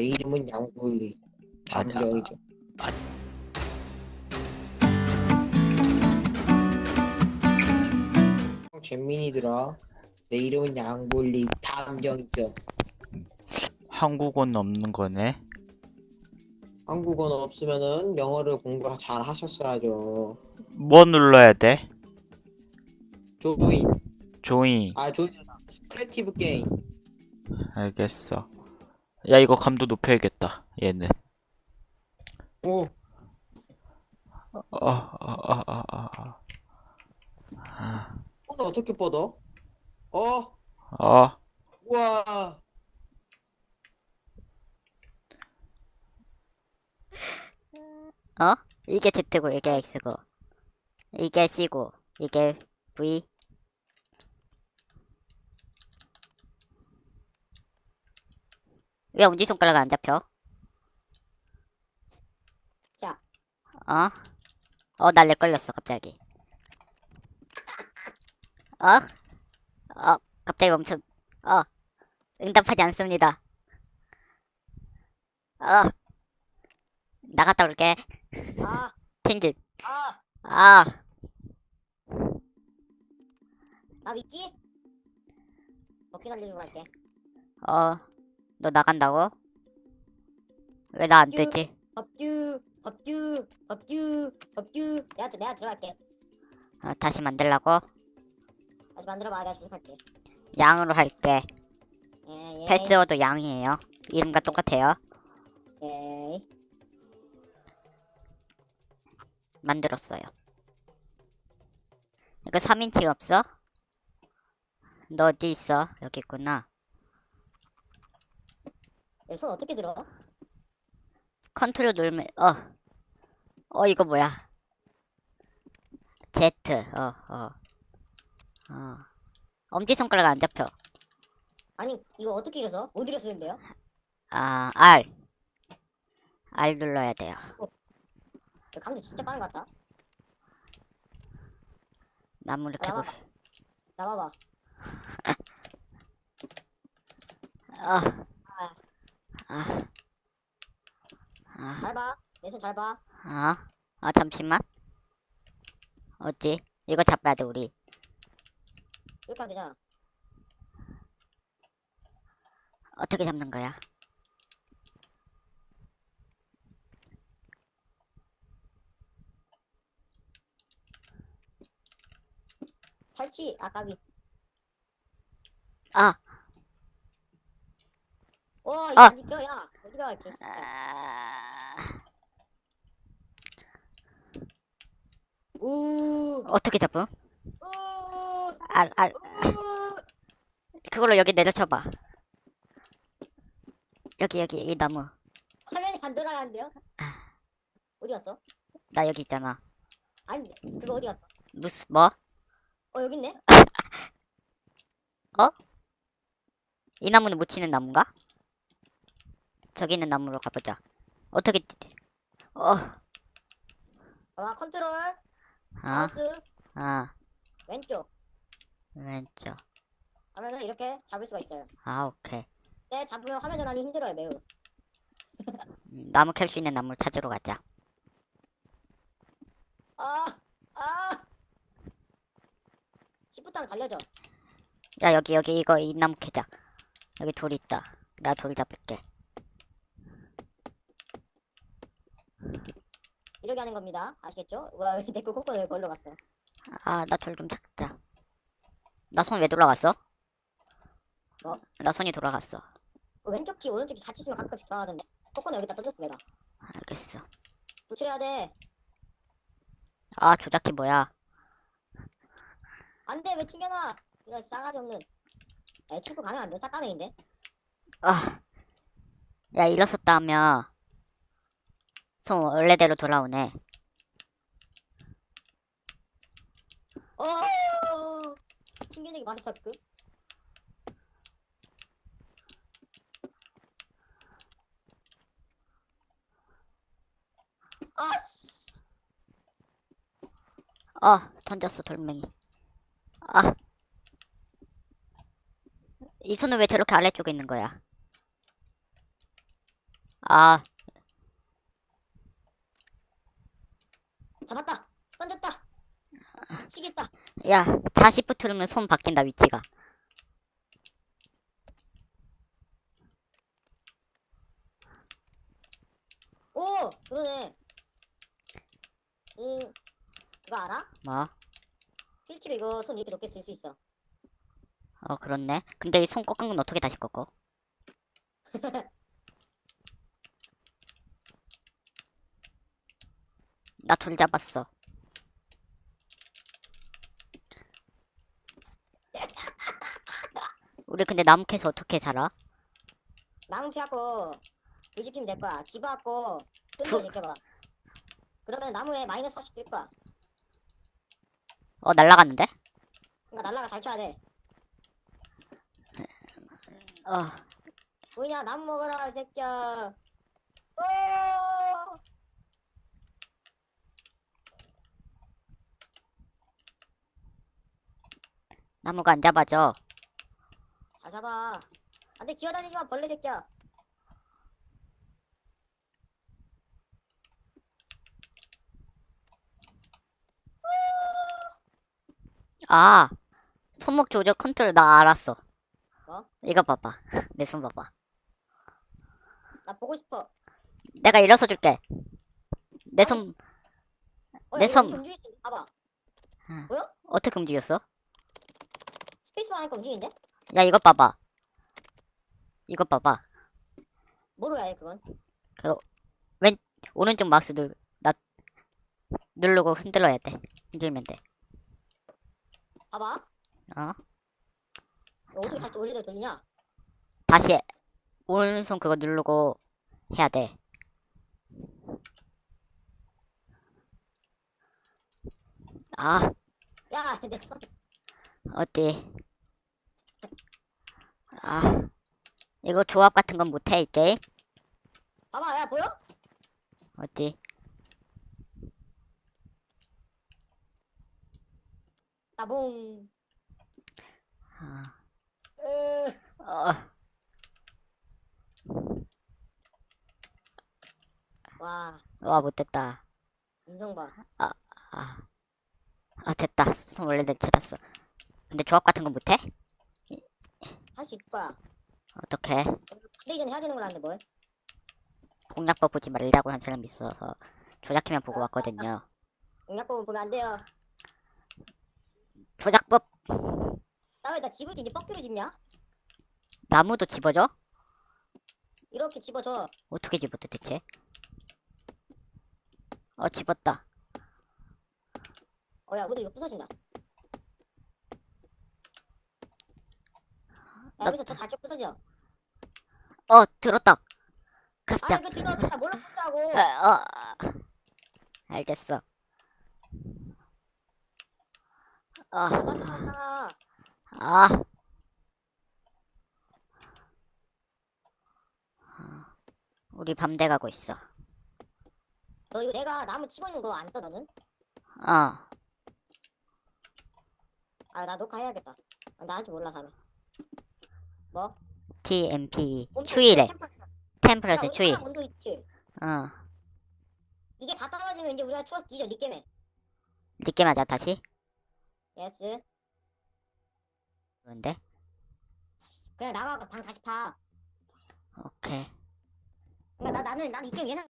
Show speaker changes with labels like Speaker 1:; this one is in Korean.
Speaker 1: 내 이름은 양불리.
Speaker 2: 아니야.
Speaker 1: 담정이죠. 잼민이들아. 내 이름은 양불리. 담정이죠.
Speaker 2: 한국어는 없는 거네.
Speaker 1: 한국어는 없으면은 영어를 공부 잘 하셨어야죠.
Speaker 2: 뭐 눌러야 돼?
Speaker 1: 조인.
Speaker 2: 조이.
Speaker 1: 아, 조인. 크리에이티브 게임.
Speaker 2: 알겠어. 야, 이거 감도 높여야겠다. 얘는.
Speaker 1: 오,
Speaker 2: 어, 어, 어, 어, 어, 어. 아,
Speaker 1: 오늘 어떻게 뻗어? 어,
Speaker 2: 어,
Speaker 1: 우와.
Speaker 3: 어? 이게 Z고 이게 X고 이게 C고 이게 V 왜 엄지손가락 안 잡혀?
Speaker 4: 야.
Speaker 3: 어? 어, 날래 걸렸어, 갑자기. 어? 어, 갑자기 멈춰. 어, 응답하지 않습니다. 어, 나갔다 올게.
Speaker 4: 아,
Speaker 3: 튕긴.
Speaker 4: 아,
Speaker 3: 아,
Speaker 4: 나 믿지? 먹기 살려주고 갈게.
Speaker 3: 어, 너 나간다고? 왜 나 안 뜨지?
Speaker 4: 법규, 법규, 법규, 법규. 내가 들- 내가 들어갈게.
Speaker 3: 어, 다시 만들라고?
Speaker 4: 다시 만들어봐. 내가 조립할게.
Speaker 3: 양으로 할게.
Speaker 4: 예, 예.
Speaker 3: 패스워드 양이에요. 이름과 똑같아요.
Speaker 4: 예.
Speaker 3: 만들었어요. 이거 3인칭 없어? 너 어디 있어? 여기 있구나.
Speaker 4: 얘손 어떻게 들어?
Speaker 3: 컨트롤 누르면, 어. 어, 이거 뭐야? Z, 어, 어. 어. 엄지 손가락 안 잡혀.
Speaker 4: 아니, 이거 어떻게 이래서? 어디로 쓰는데요?
Speaker 3: 아, R. R 눌러야 돼요.
Speaker 4: 그 감도 진짜 빠른 것 같다.
Speaker 3: 나무를
Speaker 4: 아,
Speaker 3: 캐고.
Speaker 4: 나와봐.
Speaker 3: 어. 아. 아.
Speaker 4: 잘 봐. 내 손 잘 봐.
Speaker 3: 아, 아, 잠시만. 어찌? 이거 잡아야 돼, 우리.
Speaker 4: 이렇게 하면 되잖아.
Speaker 3: 어떻게 잡는 거야?
Speaker 4: 설치, 아까비.
Speaker 3: 아, 아.
Speaker 4: 안 집혀, 야. 어디가.
Speaker 3: 아,
Speaker 4: 우,
Speaker 3: 어떻게?
Speaker 4: 우,
Speaker 3: 알, 알,
Speaker 4: 우.
Speaker 3: 그걸로 여기 내려쳐봐. 여기, 여기, 이 나무.
Speaker 4: 화면이 안 돌아가는데요? 어디 갔어?
Speaker 3: 나 여기 있잖아.
Speaker 4: 아니, 그거 어디 갔어?
Speaker 3: 무슨, 뭐?
Speaker 4: 어, 여기 있네?
Speaker 3: 이 나무는 못 치는 나무인가? 저기 있는 나무로 가보자. 어떻게, 뛰- 어,
Speaker 4: 봐봐, 컨트롤,
Speaker 3: 아,
Speaker 4: 마우스,
Speaker 3: 아,
Speaker 4: 왼쪽.
Speaker 3: 왼쪽.
Speaker 4: 하면은 이렇게 잡을 수가 있어요.
Speaker 3: 아, 오케이.
Speaker 4: 때 잡으면 화면 전환이 힘들어요, 매우.
Speaker 3: 음, 나무 캘 수 있는 나무를 찾으러 가자.
Speaker 4: 아, 아! 10부터 하면 달려져.
Speaker 3: 야, 여기, 여기, 이거, 이 나무 캐자. 여기 돌 있다. 나 돌 잡을게.
Speaker 4: 이렇게 하는 겁니다. 아시겠죠? 와, 내거 코코넛 왜 걸러 갔어?
Speaker 3: 아, 나 돌 좀 찾자. 나 손 왜 돌아갔어?
Speaker 4: 어?
Speaker 3: 나 손이 돌아갔어.
Speaker 4: 그 왼쪽 키, 오른쪽 키 같이 쓰면 가끔씩 돌아가던데. 코코넛 여기다 던졌어, 내가.
Speaker 3: 알겠어.
Speaker 4: 구출해야 돼.
Speaker 3: 아, 조작키 뭐야?
Speaker 4: 안 돼, 왜 튕겨놔? 이런 싸가지 없는. 야, 축구 돼, 싹가능인데?
Speaker 3: 아, 야, 일어섰다 하 면손 원래대로 돌아오네.
Speaker 4: 어! 마스터급? 아, 씨.
Speaker 3: 아, 던졌어, 돌멩이. 아. 이 손은 왜 저렇게 아래쪽에 있는 거야? 아,
Speaker 4: 잡았다. 던졌다. 치겠다.
Speaker 3: 야, 자시 붙으면 손 바뀐다, 위치가.
Speaker 4: 오, 그러네. 잉. 그거 알아?
Speaker 3: 뭐?
Speaker 4: 필치로 이거 손 이렇게 높게 들 수 있어.
Speaker 3: 어, 그렇네. 근데 이 손 꺾은 건 어떻게 다시 꺾어? 나돌 잡았어. 우리 근데 나무 캐서 어떻게 살아?
Speaker 4: 나무 피하고 뒤집히면 될 거야. 집어갖고 끈으로 제껴봐. 그러면 나무에 마이너스 40뜰 거야.
Speaker 3: 어, 날라갔는데?
Speaker 4: 그러니까 날라가 잘 쳐야 돼.
Speaker 3: 어,
Speaker 4: 보이냐? 나무 먹어라, 이 새끼야. 오!
Speaker 3: 나무가 안 잡아져.
Speaker 4: 잘 잡아. 안 돼, 기어다니지 마, 벌레 새끼야.
Speaker 3: 아, 손목 조절 컨트롤 나 알았어.
Speaker 4: 뭐?
Speaker 3: 이거 봐봐. 내 손 봐봐.
Speaker 4: 나 보고 싶어.
Speaker 3: 내가 일어서 줄게. 내 손,
Speaker 4: 어,
Speaker 3: 내
Speaker 4: 야,
Speaker 3: 손.
Speaker 4: 이거 움직일 수 있어. 봐봐.
Speaker 3: 어떻게 움직였어?
Speaker 4: 하니까 움직이는데?
Speaker 3: 야, 이것 봐봐. 이것 봐봐.
Speaker 4: 뭐로 해야 해, 그건?
Speaker 3: 오른쪽 마우스 누, 나, 누르고 흔들어야 돼. 흔들면 돼.
Speaker 4: 봐봐.
Speaker 3: 어?
Speaker 4: 어떻게 다시 올리다 돌리냐?
Speaker 3: 다시, 오른손 그거 누르고 해야 돼. 아,
Speaker 4: 야, 내 손.
Speaker 3: 어디. 아, 이거 조합 같은 건 못해, 이 게임?
Speaker 4: 봐봐, 야, 보여?
Speaker 3: 어디?
Speaker 4: 따봉.
Speaker 3: 아,
Speaker 4: 으,
Speaker 3: 어,
Speaker 4: 와,
Speaker 3: 와, 못됐다.
Speaker 4: 인성 봐.
Speaker 3: 아, 아, 됐다. 손 원래대로 찾았어. 근데 조합 같은 건 못해?
Speaker 4: 할 수 있을 거야.
Speaker 3: 어떻게?
Speaker 4: 근데 이전 해야 되는 걸 아는데 뭘?
Speaker 3: 공략법 보지 말라고 한 사람이 있어서 조작키만 보고 왔거든요.
Speaker 4: 공략법은 보면 안 돼요.
Speaker 3: 조작법
Speaker 4: 나 왜 나 집을 이제 뻑큐로 집냐?
Speaker 3: 나무도 집어줘?
Speaker 4: 이렇게 집어줘.
Speaker 3: 어떻게 집었대 대체? 어 집었다.
Speaker 4: 어, 야, 우리 이거 부서진다. 야,
Speaker 3: 나-
Speaker 4: 여기서 더 잘게 부서져.
Speaker 3: 어 들었다.
Speaker 4: 아,
Speaker 3: 갑자기.
Speaker 4: 이거 들어가서 나 몰라 부수라고.
Speaker 3: 어, 어, 알겠어. 어,
Speaker 4: 아, 나 괜찮아.
Speaker 3: 아. 우리 밤돼 가고 있어.
Speaker 4: 너 이거 내가 나무 치고 있는 거 안 떠, 너는?
Speaker 3: 어.
Speaker 4: 아, 나 녹화해야겠다. 아, 나할줄 몰라, 사람. 뭐?
Speaker 3: TMP 추위래.
Speaker 4: 우리
Speaker 3: 추위.
Speaker 4: 온도 있지.
Speaker 3: 어.
Speaker 4: 이게 다 떨어지면 이제 우리가 추워서 뒤져, 니게임에.
Speaker 3: 늦게 맞아 다시.
Speaker 4: 예스.
Speaker 3: 그런데
Speaker 4: 그냥 나가고 방 다시 파.
Speaker 3: 오케이.
Speaker 4: 그러니까 나, 나는, 나는 이 게임 예상